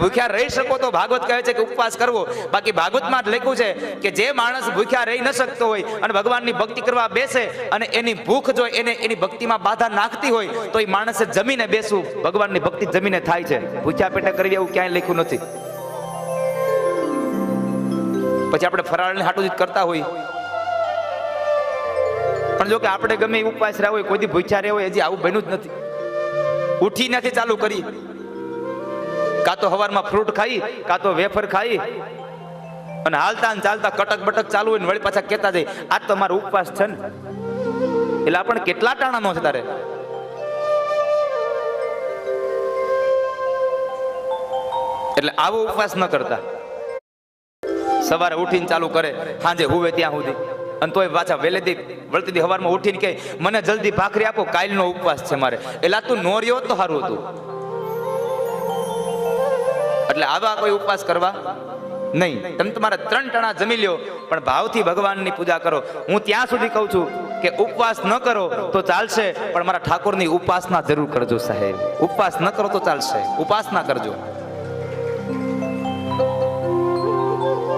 ભૂખ્યા રહી શકો તો ભાગવત કહે છે કે ઉપવાસ કરવો. બાકી ભાગવતમાં જ લખ્યું છે કે જે માણસ ભૂખ્યા રહી ન શકતો હોય અને ભગવાનની ભક્તિ કરવા બેસે અને એની ભૂખ જો એને એની ભક્તિમાં બાધા નાખતી હોય, તો એ માણસે જમીને બેસવું. ભગવાનની ભક્તિ જમીને થાય છે. ભૂખ્યા પેટે કરવી એવું ક્યાંય લખ્યું નથી. પછી આપણે ફરાળને હાટું કરતા હોય. પણ જો કે આપણે ગમે ઉપવાસ રહ્યા હોય, કોઈ દી ભૂખ્યા રહ્યા હોય, હજી આવું બન્યું જ નથી. ઉઠી નથી ચાલુ કરી. કાં હવારમાં ફ્રૂટ ખાઈ, કાં વેફર ખાઈ. અને હાલતા ને ચાલતા કટક બટક ચાલુ હોય ને વળી પાછા કહેતા જાય, આ તો ઉપવાસ છે ને. એટલે આપણે કેટલા ટાણાનો છે તારે? એટલે આવો ઉપવાસ ન કરતા. સવારે ઉઠીને ચાલુ કરે સાંજે હુવે ત્યાં સુધી. અને તોય પાછા વહેલેથી વળતી દી હવારમાં ઉઠીને કહે, મને જલ્દી ભાખરી આપો, કાલનો ઉપવાસ છે મારે. એટલે તું નોર્યો તો સારું હતું. એટલે આવા કોઈ ઉપવાસ કરવા? નહીં. તમે તમારા ત્રણ ટણા જમી લ્યો, પણ ભાવથી ભગવાનની પૂજા કરો. હું ત્યાં સુધી કહું છું કે ઉપવાસ ન કરો તો ચાલશે, પણ મારા ઠાકોરની ઉપાસના જરૂર કરજો સાહેબ. ઉપવાસ ન કરો તો ચાલશે. ઉપાસના કરજો.